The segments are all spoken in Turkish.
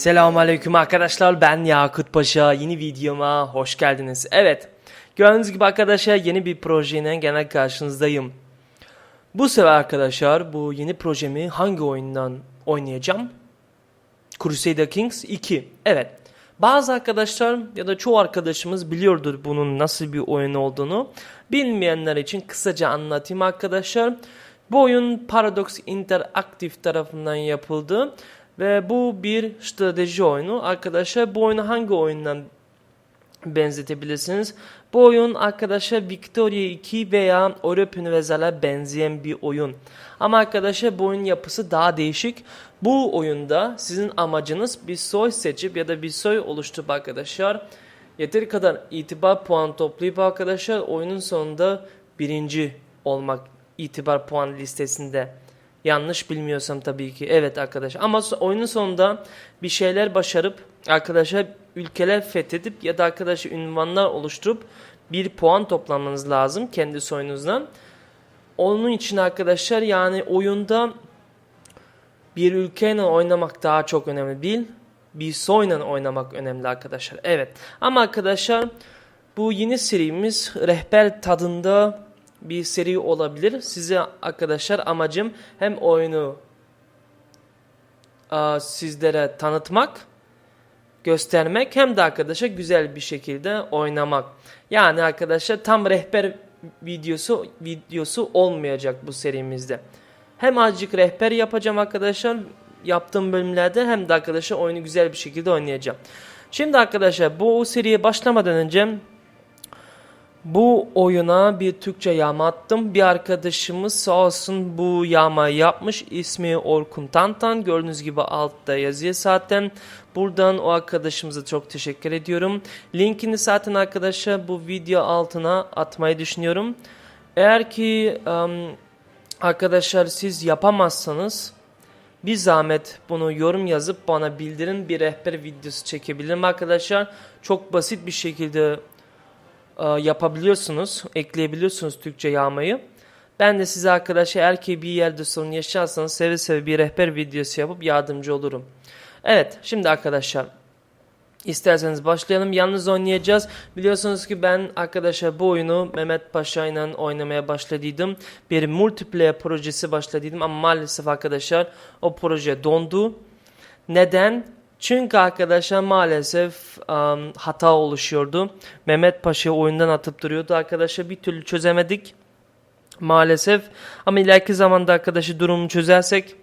Selamünaleyküm arkadaşlar ben Yakut Paşa yeni videoma hoş geldiniz. Evet gördüğünüz gibi arkadaşlar yeni bir projeyle gene karşınızdayım. Bu sefer arkadaşlar bu yeni projemi hangi oyundan oynayacağım? Crusader Kings 2. Evet. Bazı arkadaşlar ya da çoğu arkadaşımız biliyordur bunun nasıl bir oyun olduğunu. Bilmeyenler için kısaca anlatayım arkadaşlar. Bu oyun Paradox Interactive tarafından yapıldı ve bu bir strateji oyunu. Arkadaşlar bu oyunu hangi oyundan benzetebilirsiniz? Bu oyun arkadaşlar Victoria 2 veya Europe Universal'a benzeyen bir oyun. Ama arkadaşlar bu oyun yapısı daha değişik. Bu oyunda sizin amacınız bir soy seçip ya da bir soy oluşturup arkadaşlar yeteri kadar itibar puan toplayıp arkadaşlar oyunun sonunda birinci olmak itibar puan listesinde. Yanlış bilmiyorsam tabii ki. Evet arkadaşlar. Ama oyunun sonunda bir şeyler başarıp arkadaşlar ülkeler fethedip ya da arkadaşlar ünvanlar oluşturup bir puan toplamanız lazım kendi soyunuzdan. Onun için arkadaşlar yani oyunda bir ülkeyle oynamak daha çok önemli değil. Bir soyla oynamak önemli arkadaşlar. Evet. Ama arkadaşlar bu yeni serimiz rehber tadında bir seri olabilir. Size arkadaşlar amacım hem oyunu aa, sizlere tanıtmak, göstermek hem de arkadaşlar güzel bir şekilde oynamak. Yani arkadaşlar tam rehber videosu videosu olmayacak bu serimizde. Hem azıcık rehber yapacağım arkadaşlar yaptığım bölümlerde hem de arkadaşlar oyunu güzel bir şekilde oynayacağım. Şimdi arkadaşlar bu seriye başlamadan önce bu oyuna bir Türkçe yağma attım. Bir arkadaşımız sağ olsun bu yağmayı yapmış. İsmi Orkun Tantan. Gördüğünüz gibi altta yazıyor zaten. Buradan o arkadaşımıza çok teşekkür ediyorum. Linkini zaten arkadaşlar bu video altına atmayı düşünüyorum. Eğer ki em, arkadaşlar siz yapamazsanız bir zahmet bunu yorum yazıp bana bildirin. Bir rehber videosu çekebilirim arkadaşlar. Çok basit bir şekilde yapabiliyorsunuz, ekleyebiliyorsunuz Türkçe yağmayı. Ben de size arkadaşlar eğer ki bir yerde sorun yaşarsanız seve seve bir rehber videosu yapıp yardımcı olurum. Evet şimdi arkadaşlar isterseniz başlayalım. Yalnız oynayacağız. Biliyorsunuz ki ben arkadaşlar bu oyunu Mehmet Paşa ile oynamaya başladıydım. Bir multiplayer projesi başladıydım ama maalesef arkadaşlar o proje dondu. Neden? Çünkü arkadaşlar maalesef um, hata oluşuyordu. Mehmet Paşa oyundan atıp duruyordu. Arkadaşlar bir türlü çözemedik. Maalesef. Ama ileriki zamanda arkadaşlar durumu çözersek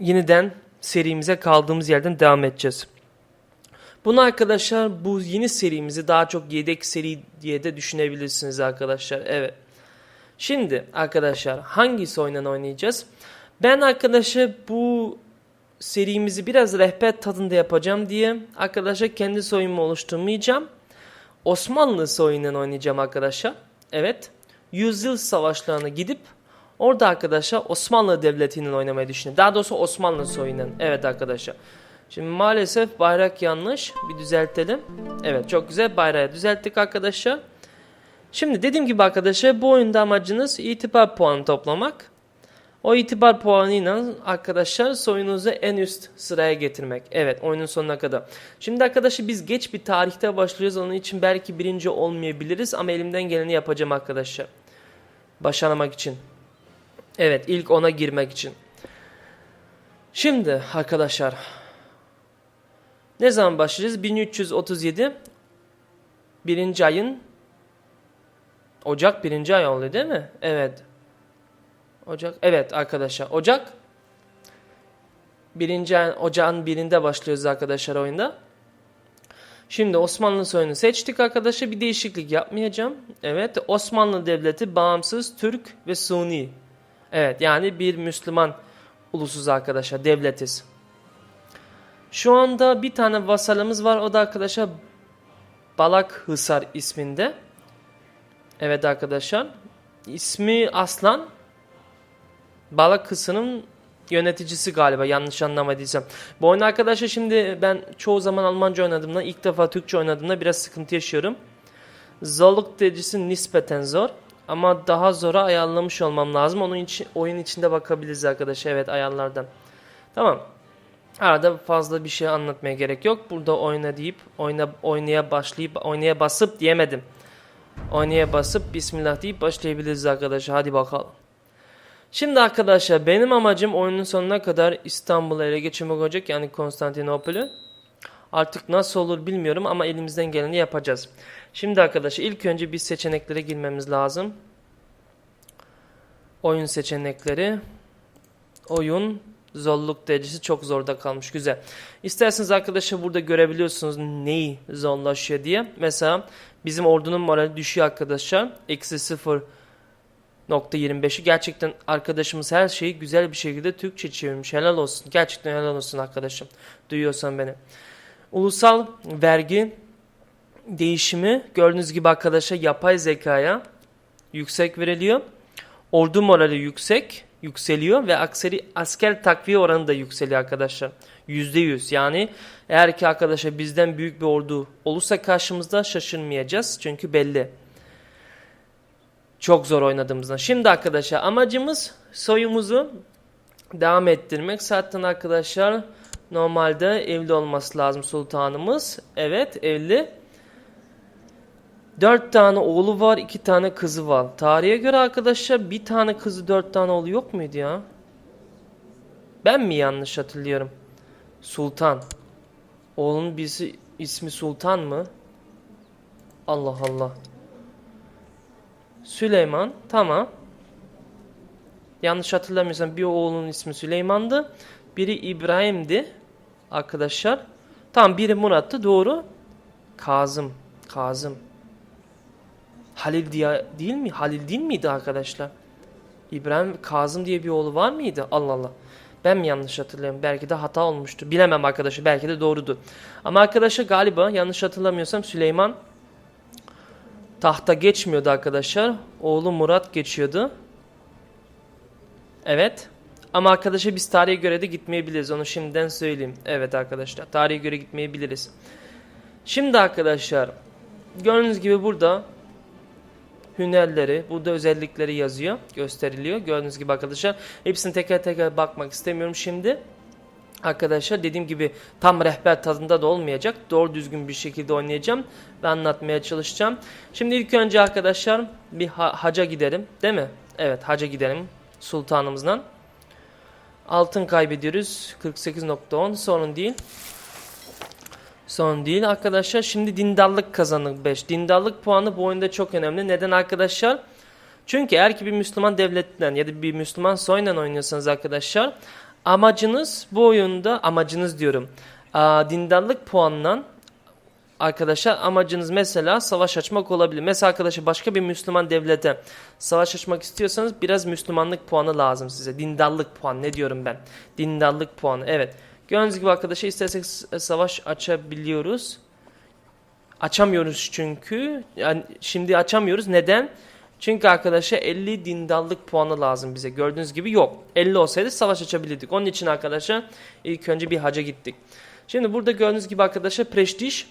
yeniden serimize kaldığımız yerden devam edeceğiz. Bunu arkadaşlar bu yeni serimizi daha çok yedek seri diye de düşünebilirsiniz arkadaşlar. Evet. Şimdi arkadaşlar hangisi oynan oynayacağız? Ben arkadaşlar bu serimizi biraz rehber tadında yapacağım diye arkadaşlar kendi soyumu oluşturmayacağım. Osmanlı soyundan oynayacağım arkadaşlar. Evet. Yüzyıl savaşlarına gidip orada arkadaşlar Osmanlı Devleti'nin oynamayı düşünüyorum. Daha doğrusu Osmanlı soyundan. Evet arkadaşlar. Şimdi maalesef bayrak yanlış. Bir düzeltelim. Evet çok güzel bayrağı düzelttik arkadaşlar. Şimdi dediğim gibi arkadaşlar bu oyunda amacınız itibar puanı toplamak. O itibar puanıyla arkadaşlar soyunuzu en üst sıraya getirmek. Evet oyunun sonuna kadar. Şimdi arkadaşlar biz geç bir tarihte başlıyoruz. Onun için belki birinci olmayabiliriz ama elimden geleni yapacağım arkadaşlar. Başarmak için. Evet ilk ona girmek için. Şimdi arkadaşlar. Ne zaman başlayacağız? 1337 birinci ayın Ocak birinci ay oluyor değil mi? Evet. Ocak. Evet arkadaşlar. Ocak. Birinci ocağın birinde başlıyoruz arkadaşlar oyunda. Şimdi Osmanlı soyunu seçtik arkadaşlar. Bir değişiklik yapmayacağım. Evet. Osmanlı Devleti bağımsız Türk ve Suni. Evet. Yani bir Müslüman ulusuz arkadaşlar. Devletiz. Şu anda bir tane vasalımız var. O da arkadaşlar Balak Hısar isminde. Evet arkadaşlar. İsmi Aslan. Balık kısının yöneticisi galiba yanlış anlamadıysam. Bu oyun arkadaşlar şimdi ben çoğu zaman Almanca oynadığımda ilk defa Türkçe oynadığımda biraz sıkıntı yaşıyorum. Zorluk derecesi nispeten zor. Ama daha zora ayarlamış olmam lazım. Onun için oyun içinde bakabiliriz arkadaşlar. Evet ayarlardan. Tamam. Arada fazla bir şey anlatmaya gerek yok. Burada oyna deyip oyna oynaya başlayıp oynaya basıp diyemedim. Oynaya basıp bismillah deyip başlayabiliriz arkadaşlar. Hadi bakalım. Şimdi arkadaşlar benim amacım oyunun sonuna kadar İstanbul'u ele geçirmek olacak yani Konstantinopol'ü. Artık nasıl olur bilmiyorum ama elimizden geleni yapacağız. Şimdi arkadaşlar ilk önce bir seçeneklere girmemiz lazım. Oyun seçenekleri. Oyun zorluk derecesi çok zorda kalmış. Güzel. İsterseniz arkadaşlar burada görebiliyorsunuz neyi zorlaşıyor diye. Mesela bizim ordunun morali düşüyor arkadaşlar. Eksi 0.25'i. Gerçekten arkadaşımız her şeyi güzel bir şekilde Türkçe çevirmiş. Helal olsun. Gerçekten helal olsun arkadaşım. Duyuyorsan beni. Ulusal vergi değişimi gördüğünüz gibi arkadaşlar yapay zekaya yüksek veriliyor. Ordu morali yüksek, yükseliyor ve askeri, asker takviye oranı da yükseliyor arkadaşlar. %100 yani eğer ki arkadaşlar bizden büyük bir ordu olursa karşımızda şaşırmayacağız. Çünkü belli. Çok zor oynadığımızdan. Şimdi arkadaşlar amacımız soyumuzu devam ettirmek. Zaten arkadaşlar normalde evli olması lazım sultanımız. Evet evli. Dört tane oğlu var, iki tane kızı var. Tarihe göre arkadaşlar bir tane kızı, dört tane oğlu yok muydu ya? Ben mi yanlış hatırlıyorum? Sultan. Oğlunun birisi ismi Sultan mı? Allah Allah. Süleyman. Tamam. Yanlış hatırlamıyorsam bir oğlunun ismi Süleyman'dı. Biri İbrahim'di. Arkadaşlar. Tamam biri Murat'tı. Doğru. Kazım. Kazım. Halil diye değil mi? Halil değil miydi arkadaşlar? İbrahim Kazım diye bir oğlu var mıydı? Allah Allah. Ben mi yanlış hatırlıyorum? Belki de hata olmuştu. Bilemem arkadaşlar. Belki de doğrudu. Ama arkadaşlar galiba yanlış hatırlamıyorsam Süleyman tahta geçmiyordu arkadaşlar. Oğlu Murat geçiyordu. Evet. Ama arkadaşlar biz tarihe göre de gitmeyebiliriz. Onu şimdiden söyleyeyim. Evet arkadaşlar. Tarihe göre gitmeyebiliriz. Şimdi arkadaşlar gördüğünüz gibi burada hünerleri, burada özellikleri yazıyor, gösteriliyor. Gördüğünüz gibi arkadaşlar. Hepsini teker teker bakmak istemiyorum şimdi. Arkadaşlar dediğim gibi tam rehber tadında da olmayacak. Doğru düzgün bir şekilde oynayacağım ve anlatmaya çalışacağım. Şimdi ilk önce arkadaşlar bir ha haca gidelim. Değil mi? Evet haca gidelim sultanımızdan. Altın kaybediyoruz. 48.10 sorun değil. Sorun değil arkadaşlar. Şimdi dindarlık kazanır 5. Dindarlık puanı bu oyunda çok önemli. Neden arkadaşlar? Çünkü eğer ki bir Müslüman devletten ya da bir Müslüman soyla oynuyorsanız arkadaşlar amacınız bu oyunda amacınız diyorum. Aa, dindarlık puanından arkadaşlar amacınız mesela savaş açmak olabilir. Mesela arkadaşlar başka bir Müslüman devlete savaş açmak istiyorsanız biraz Müslümanlık puanı lazım size. Dindarlık puanı ne diyorum ben? Dindarlık puanı evet. Gördüğünüz gibi arkadaşlar istersek savaş açabiliyoruz. Açamıyoruz çünkü. Yani şimdi açamıyoruz. Neden? Çünkü arkadaşlar 50 dindallık puanı lazım bize. Gördüğünüz gibi yok. 50 olsaydı savaş açabilirdik. Onun için arkadaşlar ilk önce bir haca gittik. Şimdi burada gördüğünüz gibi arkadaşlar prestij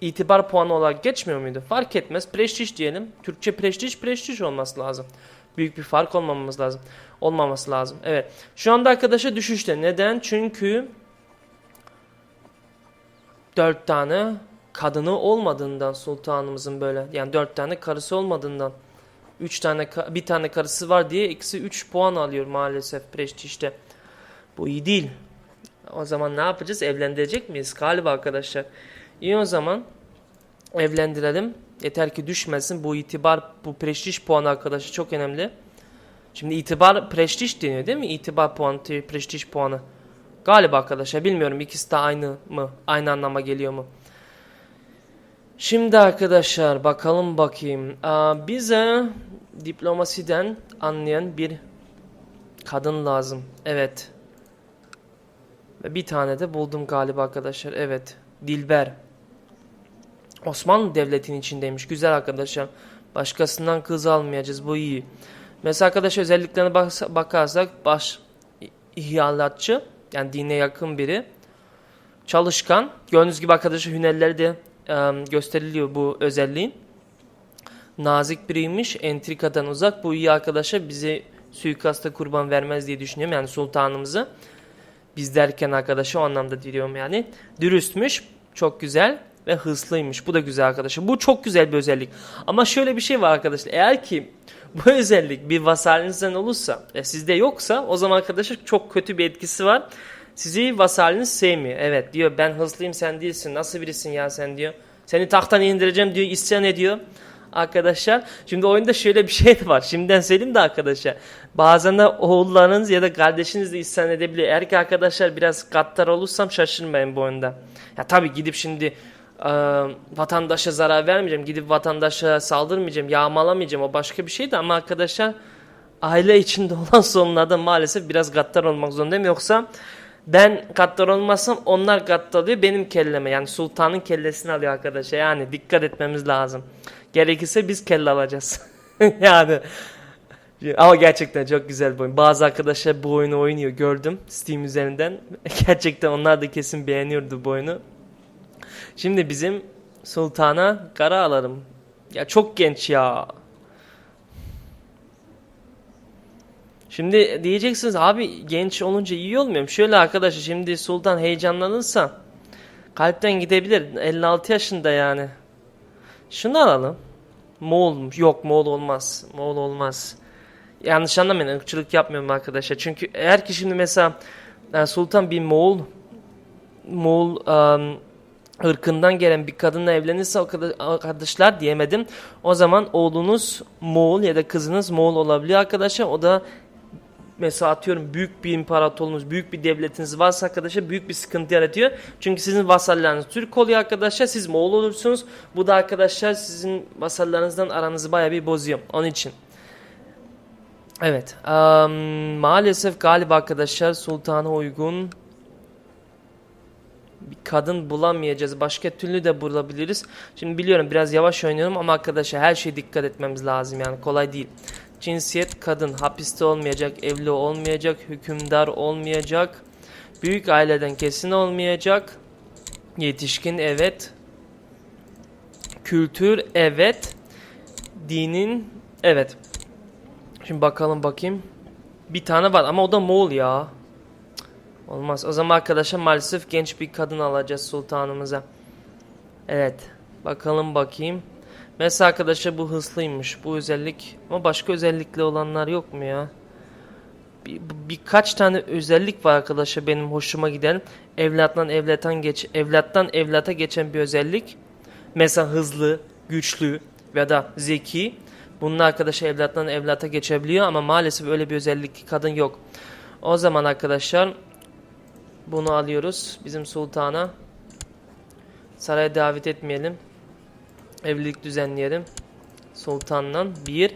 itibar puanı olarak geçmiyor muydu? Fark etmez. Prestij diyelim. Türkçe prestij prestij olması lazım. Büyük bir fark olmamamız lazım. Olmaması lazım. Evet. Şu anda arkadaşlar düşüşte. Neden? Çünkü dört tane kadını olmadığından sultanımızın böyle yani dört tane karısı olmadığından üç tane bir tane karısı var diye eksi üç puan alıyor maalesef prestijde. Bu iyi değil. O zaman ne yapacağız? Evlendirecek miyiz? Galiba arkadaşlar. İyi o zaman evlendirelim. Yeter ki düşmesin. Bu itibar, bu prestij puanı arkadaşlar çok önemli. Şimdi itibar prestij deniyor değil mi? İtibar puanı, prestij puanı. Galiba arkadaşlar bilmiyorum ikisi de aynı mı? Aynı anlama geliyor mu? Şimdi arkadaşlar bakalım bakayım. Aa, bize diplomasiden anlayan bir kadın lazım. Evet. Ve bir tane de buldum galiba arkadaşlar. Evet. Dilber. Osmanlı Devleti'nin içindeymiş. Güzel arkadaşlar. Başkasından kız almayacağız. Bu iyi. Mesela arkadaşlar özelliklerine bakarsak baş ihyalatçı yani dine yakın biri. Çalışkan. Gördüğünüz gibi arkadaşlar hünerleri de gösteriliyor bu özelliğin. Nazik biriymiş. Entrikadan uzak. Bu iyi arkadaşlar bize suikasta kurban vermez diye düşünüyorum. Yani sultanımızı. Biz derken arkadaşı o anlamda diyorum yani. Dürüstmüş, çok güzel ve hızlıymış. Bu da güzel arkadaşlar. Bu çok güzel bir özellik. Ama şöyle bir şey var arkadaşlar. Eğer ki bu özellik bir vasalinizden olursa ve sizde yoksa o zaman arkadaşlar çok kötü bir etkisi var. Sizi vasaliniz sevmiyor. Evet diyor ben hızlıyım sen değilsin. Nasıl birisin ya sen diyor. Seni tahttan indireceğim diyor isyan ediyor. Arkadaşlar şimdi oyunda şöyle bir şey de var. Şimdiden söyleyeyim de arkadaşlar. Bazen de oğullarınız ya da kardeşiniz de isyan edebiliyor. Eğer ki arkadaşlar biraz gaddar olursam şaşırmayın bu oyunda. Ya tabii gidip şimdi e, vatandaşa zarar vermeyeceğim. Gidip vatandaşa saldırmayacağım. Yağmalamayacağım. O başka bir şey de ama arkadaşlar aile içinde olan sorunlarda maalesef biraz gaddar olmak zorundayım. Yoksa ben gaddar olmasam onlar gaddar oluyor benim kelleme. Yani sultanın kellesini alıyor arkadaşlar. Yani dikkat etmemiz lazım. Gerekirse biz kelle alacağız. yani ama gerçekten çok güzel bir oyun. Bazı arkadaşlar bu oyunu oynuyor gördüm Steam üzerinden. Gerçekten onlar da kesin beğeniyordu bu oyunu. Şimdi bizim sultana kara alalım. Ya çok genç ya. Şimdi diyeceksiniz abi genç olunca iyi olmuyor mu? Şöyle arkadaşlar şimdi sultan heyecanlanırsa kalpten gidebilir. 56 yaşında yani. Şunu alalım. Moğol yok Moğol olmaz. Moğol olmaz. Yanlış anlamayın ırkçılık yapmıyorum arkadaşlar. Çünkü eğer ki şimdi mesela e, sultan bir Moğol Moğol um, ırkından gelen bir kadınla evlenirse arkadaşlar diyemedim. O zaman oğlunuz Moğol ya da kızınız Moğol olabiliyor arkadaşlar. O da mesela atıyorum büyük bir imparatorluğunuz, büyük bir devletiniz varsa arkadaşlar büyük bir sıkıntı yaratıyor. Çünkü sizin vasallarınız Türk oluyor arkadaşlar. Siz Moğol olursunuz. Bu da arkadaşlar sizin vasallarınızdan aranızı baya bir bozuyor. Onun için. Evet. Um, maalesef galiba arkadaşlar sultana uygun bir kadın bulamayacağız. Başka türlü de bulabiliriz. Şimdi biliyorum biraz yavaş oynuyorum ama arkadaşlar her şeye dikkat etmemiz lazım yani kolay değil. Cinsiyet kadın, hapiste olmayacak, evli olmayacak, hükümdar olmayacak, büyük aileden kesin olmayacak, yetişkin evet, kültür evet, dinin evet. Şimdi bakalım bakayım. Bir tane var ama o da Moğol ya. Olmaz. O zaman arkadaşlar maalesef genç bir kadın alacağız sultanımıza. Evet. Bakalım bakayım. Mesela arkadaşlar bu hızlıymış. Bu özellik. Ama başka özellikli olanlar yok mu ya? Bir, birkaç tane özellik var arkadaşlar benim hoşuma giden. Evlattan evlatan geç evlattan evlata geçen bir özellik. Mesela hızlı, güçlü ya da zeki. Bunun arkadaşlar evlattan evlata geçebiliyor ama maalesef öyle bir özellik kadın yok. O zaman arkadaşlar bunu alıyoruz bizim sultana. Saraya davet etmeyelim. Evlilik düzenleyelim. Sultanla bir.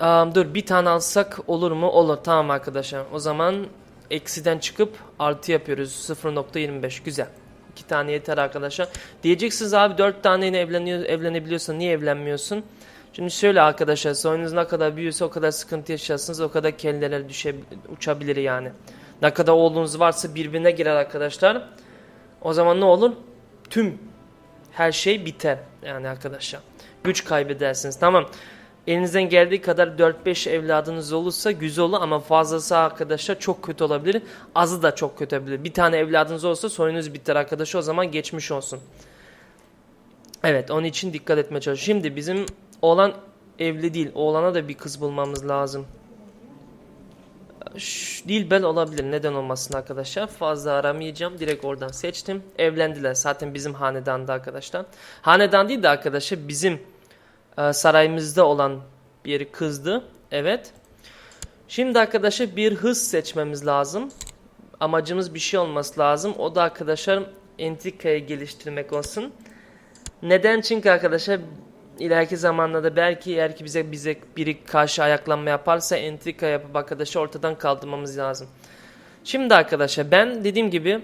Um, dur bir tane alsak olur mu? Olur. Tamam arkadaşlar. O zaman eksiden çıkıp artı yapıyoruz. 0.25. Güzel. İki tane yeter arkadaşlar. Diyeceksiniz abi dört taneyle evleniyor, evlenebiliyorsan niye evlenmiyorsun? Şimdi şöyle arkadaşlar soyunuz ne kadar büyürse o kadar sıkıntı yaşarsınız o kadar kelleler düşe, uçabilir yani. Ne kadar oğlunuz varsa birbirine girer arkadaşlar. O zaman ne olur? Tüm her şey biter yani arkadaşlar. Güç kaybedersiniz. Tamam. Elinizden geldiği kadar 4-5 evladınız olursa güzel olur ama fazlası arkadaşlar çok kötü olabilir. Azı da çok kötü olabilir. Bir tane evladınız olsa soyunuz biter arkadaşlar o zaman geçmiş olsun. Evet onun için dikkat etmeye çalışıyorum. Şimdi bizim oğlan evli değil. Oğlana da bir kız bulmamız lazım. Dilbel olabilir. Neden olmasın arkadaşlar. Fazla aramayacağım. Direkt oradan seçtim. Evlendiler. Zaten bizim hanedanda arkadaşlar. Hanedan değil de arkadaşlar bizim e, sarayımızda olan bir kızdı. Evet. Şimdi arkadaşlar bir hız seçmemiz lazım. Amacımız bir şey olması lazım. O da arkadaşlar entrikayı geliştirmek olsun. Neden? Çünkü arkadaşlar ileriki zamanlarda belki eğer ki bize bize biri karşı ayaklanma yaparsa entrika yapıp arkadaşı ortadan kaldırmamız lazım. Şimdi arkadaşlar ben dediğim gibi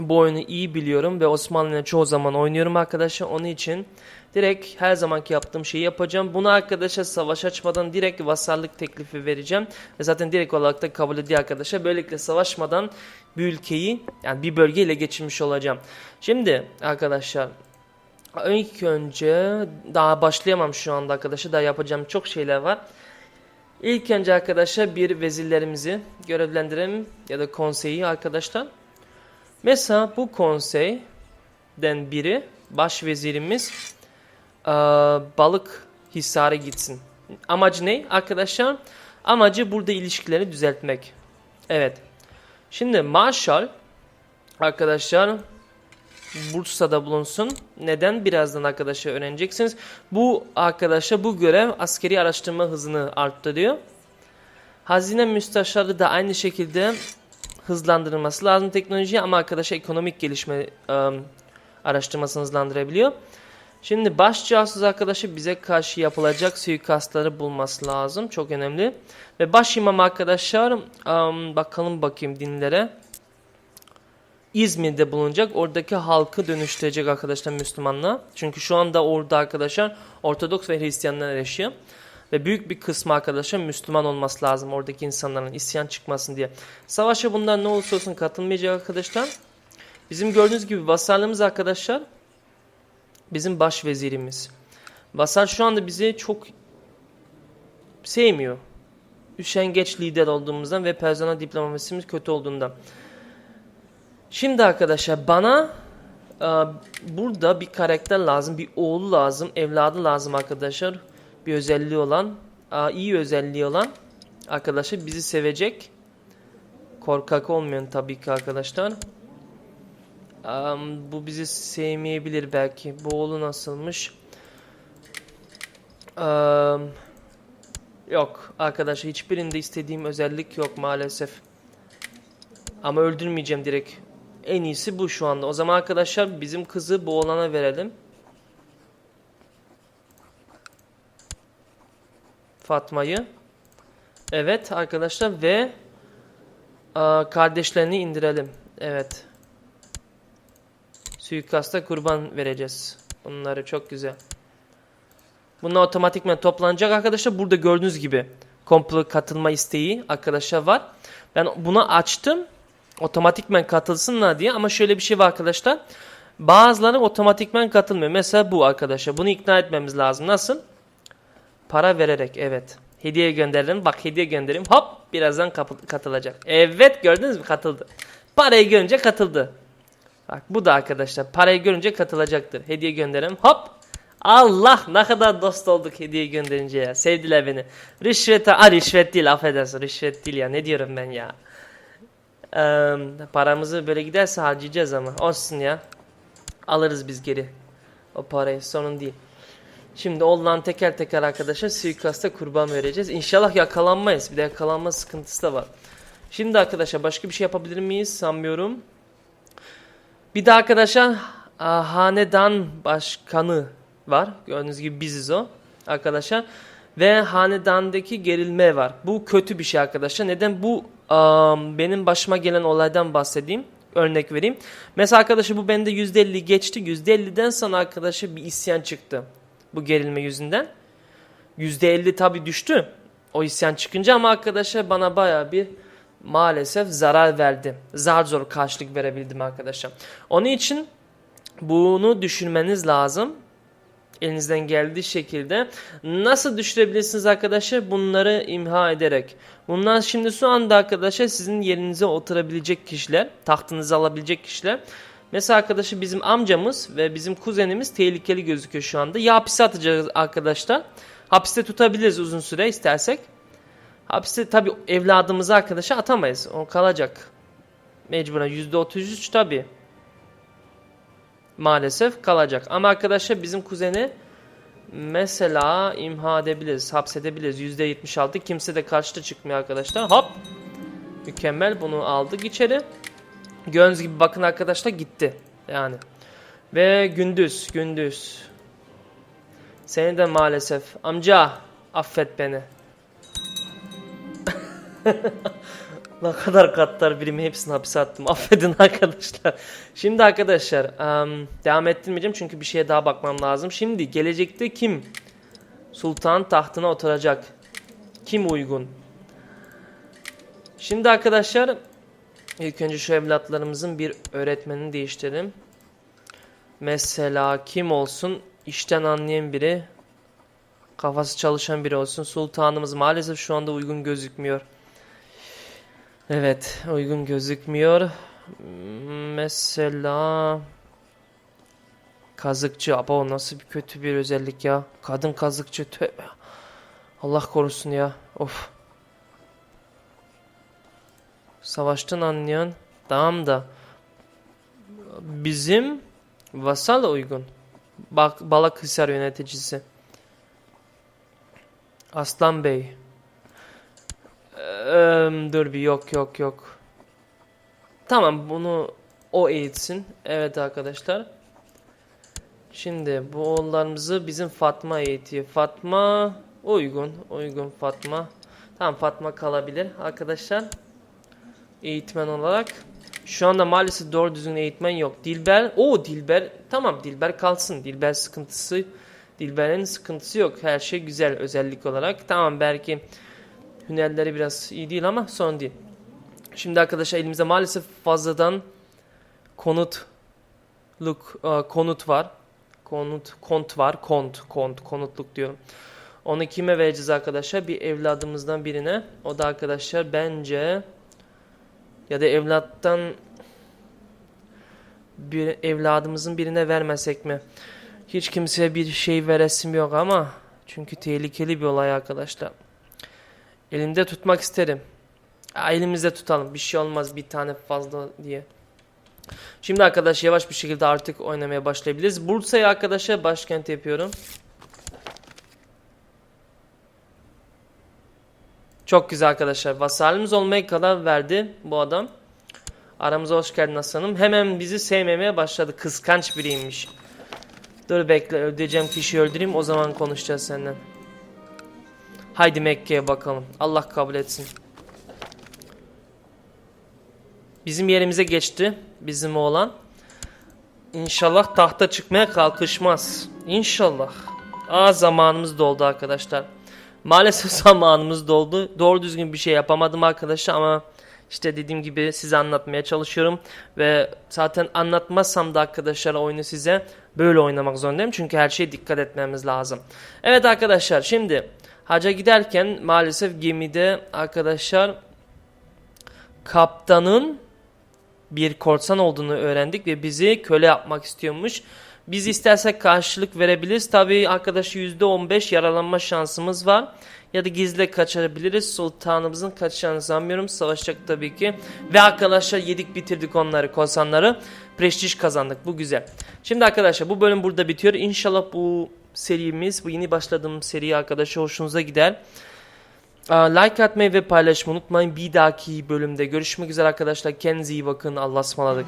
bu oyunu iyi biliyorum ve Osmanlı'yla çoğu zaman oynuyorum arkadaşlar. Onun için direkt her zamanki yaptığım şeyi yapacağım. Bunu arkadaşa savaş açmadan direkt vasallık teklifi vereceğim. Ve zaten direkt olarak da kabul ediyor arkadaşlar. Böylelikle savaşmadan bir ülkeyi yani bir bölgeyle geçirmiş olacağım. Şimdi arkadaşlar İlk önce daha başlayamam şu anda arkadaşlar. Daha yapacağım çok şeyler var. İlk önce arkadaşlar bir vezirlerimizi görevlendirelim ya da konseyi arkadaşlar. Mesela bu konseyden biri baş vezirimiz balık hisarı gitsin. Amacı ne arkadaşlar? Amacı burada ilişkileri düzeltmek. Evet. Şimdi Marshall arkadaşlar Bursa'da bulunsun. Neden? Birazdan arkadaşlar öğreneceksiniz. Bu arkadaşlar bu görev askeri araştırma hızını arttırıyor. Hazine müsteşarı da aynı şekilde hızlandırılması lazım teknolojiye ama arkadaşlar ekonomik gelişme ım, araştırmasını hızlandırabiliyor. Şimdi baş casus arkadaşı bize karşı yapılacak suikastları bulması lazım. Çok önemli. Ve baş imam arkadaşlar ım, bakalım bakayım dinlere. İzmir'de bulunacak. Oradaki halkı dönüştürecek arkadaşlar Müslümanlığa. Çünkü şu anda orada arkadaşlar Ortodoks ve Hristiyanlar yaşıyor. Ve büyük bir kısmı arkadaşlar Müslüman olması lazım oradaki insanların isyan çıkmasın diye. Savaşa bunlar ne olursa olsun katılmayacak arkadaşlar. Bizim gördüğünüz gibi vasarlığımız arkadaşlar bizim baş vezirimiz. Vasar şu anda bizi çok sevmiyor. Üşengeç lider olduğumuzdan ve personel diplomasimiz kötü olduğundan. Şimdi arkadaşlar bana e, burada bir karakter lazım, bir oğlu lazım, evladı lazım arkadaşlar. Bir özelliği olan, e, iyi özelliği olan arkadaşlar bizi sevecek. Korkak olmayan tabii ki arkadaşlar. E, bu bizi sevmeyebilir belki. Bu oğlu nasılmış? E, yok arkadaşlar hiçbirinde istediğim özellik yok maalesef. Ama öldürmeyeceğim direkt. En iyisi bu şu anda. O zaman arkadaşlar bizim kızı bu oğlana verelim. Fatma'yı. Evet arkadaşlar ve aa, kardeşlerini indirelim. Evet. Suikasta kurban vereceğiz. Bunları çok güzel. Bunlar otomatikman toplanacak arkadaşlar. Burada gördüğünüz gibi komplo katılma isteği arkadaşlar var. Ben bunu açtım otomatikmen katılsınlar diye ama şöyle bir şey var arkadaşlar. Bazıları otomatikmen katılmıyor. Mesela bu arkadaşlar. Bunu ikna etmemiz lazım. Nasıl? Para vererek evet. Hediye gönderelim. Bak hediye gönderim. Hop birazdan katılacak. Evet gördünüz mü katıldı. Parayı görünce katıldı. Bak bu da arkadaşlar parayı görünce katılacaktır. Hediye gönderelim. Hop. Allah ne kadar dost olduk hediye gönderince ya. Sevdiler beni. Rüşvete, a rüşvet değil affedersin. Rüşvet değil ya. Ne diyorum ben ya. Eee, paramızı böyle giderse harcayacağız ama olsun ya. Alırız biz geri. O parayı sorun değil. Şimdi oğlan teker teker arkadaşlar suikasta kurban vereceğiz. İnşallah yakalanmayız. Bir de yakalanma sıkıntısı da var. Şimdi arkadaşlar başka bir şey yapabilir miyiz sanmıyorum. Bir de arkadaşlar hanedan başkanı var. Gördüğünüz gibi biziz o arkadaşlar. Ve hanedandaki gerilme var. Bu kötü bir şey arkadaşlar. Neden? Bu benim başıma gelen olaydan bahsedeyim. Örnek vereyim. Mesela arkadaşlar bu bende %50 geçti. %50'den sonra arkadaşlar bir isyan çıktı. Bu gerilme yüzünden. %50 tabi düştü. O isyan çıkınca ama arkadaşlar bana baya bir maalesef zarar verdi. Zar zor karşılık verebildim arkadaşlar. Onun için bunu düşünmeniz lazım elinizden geldiği şekilde nasıl düşürebilirsiniz arkadaşlar bunları imha ederek. Bunlar şimdi şu anda arkadaşlar sizin yerinize oturabilecek kişiler, tahtınızı alabilecek kişiler. Mesela arkadaşlar bizim amcamız ve bizim kuzenimiz tehlikeli gözüküyor şu anda. Ya hapise atacağız arkadaşlar. Hapiste tutabiliriz uzun süre istersek. Hapiste tabi evladımızı arkadaşa atamayız. O kalacak. Mecburen %33 tabi maalesef kalacak. Ama arkadaşlar bizim kuzeni mesela imha edebiliriz, hapsedebiliriz. %76 kimse de karşıda çıkmıyor arkadaşlar. Hop! Mükemmel bunu aldık içeri. Gördüğünüz gibi bakın arkadaşlar gitti. Yani. Ve gündüz, gündüz. Seni de maalesef. Amca affet beni. Ne kadar katlar birimi hepsini hapse attım. Affedin arkadaşlar. Şimdi arkadaşlar em, devam ettirmeyeceğim çünkü bir şeye daha bakmam lazım. Şimdi gelecekte kim sultan tahtına oturacak? Kim uygun? Şimdi arkadaşlar ilk önce şu evlatlarımızın bir öğretmenini değiştirelim. Mesela kim olsun? İşten anlayan biri. Kafası çalışan biri olsun. Sultanımız maalesef şu anda uygun gözükmüyor. Evet, uygun gözükmüyor. Mesela kazıkçı. Aba nasıl bir kötü bir özellik ya. Kadın kazıkçı. Tövbe. Allah korusun ya. Of. Savaştan anlayan. Tamam da. Bizim vasal uygun. Bak Balıkhisar yöneticisi. Aslan Bey. Eee, dur bir yok yok yok. Tamam bunu o eğitsin. Evet arkadaşlar. Şimdi bu oğullarımızı bizim Fatma eğitiyor. Fatma uygun. Uygun Fatma. Tamam Fatma kalabilir arkadaşlar. Eğitmen olarak. Şu anda maalesef doğru düzgün eğitmen yok. Dilber. o Dilber. Tamam Dilber kalsın. Dilber sıkıntısı. Dilber'in sıkıntısı yok. Her şey güzel özellik olarak. Tamam belki hünerleri biraz iyi değil ama son değil. Şimdi arkadaşlar elimizde maalesef fazladan konutluk e, konut var. Konut kont var. Kont kont konutluk diyorum. Onu kime vereceğiz arkadaşlar? Bir evladımızdan birine. O da arkadaşlar bence ya da evlattan bir evladımızın birine vermesek mi? Hiç kimseye bir şey veresim yok ama çünkü tehlikeli bir olay arkadaşlar. Elimde tutmak isterim. Aa, elimizde tutalım. Bir şey olmaz bir tane fazla diye. Şimdi arkadaş yavaş bir şekilde artık oynamaya başlayabiliriz. Bursa'yı arkadaşa başkent yapıyorum. Çok güzel arkadaşlar. Vasalimiz olmaya kadar verdi bu adam. Aramıza hoş geldin aslanım. Hemen bizi sevmemeye başladı. Kıskanç biriymiş. Dur bekle öldüreceğim kişiyi öldüreyim o zaman konuşacağız senden. Haydi Mekke'ye bakalım. Allah kabul etsin. Bizim yerimize geçti. Bizim oğlan. İnşallah tahta çıkmaya kalkışmaz. İnşallah. Aa zamanımız doldu arkadaşlar. Maalesef zamanımız doldu. Doğru düzgün bir şey yapamadım arkadaşlar ama işte dediğim gibi size anlatmaya çalışıyorum. Ve zaten anlatmazsam da arkadaşlar oyunu size böyle oynamak zorundayım. Çünkü her şeye dikkat etmemiz lazım. Evet arkadaşlar şimdi haca giderken maalesef gemide arkadaşlar kaptanın bir korsan olduğunu öğrendik ve bizi köle yapmak istiyormuş. Biz istersek karşılık verebiliriz. Tabii arkadaş %15 yaralanma şansımız var. Ya da gizli kaçabiliriz. Sultanımızın kaçacağını sanmıyorum. Savaşacak tabii ki. Ve arkadaşlar yedik bitirdik onları korsanları. Prestij kazandık. Bu güzel. Şimdi arkadaşlar bu bölüm burada bitiyor. İnşallah bu serimiz, bu yeni başladığım seri arkadaşlar hoşunuza gider. Like atmayı ve paylaşmayı unutmayın. Bir dahaki bölümde görüşmek üzere arkadaşlar. Kendinize iyi bakın. Allah'a ısmarladık.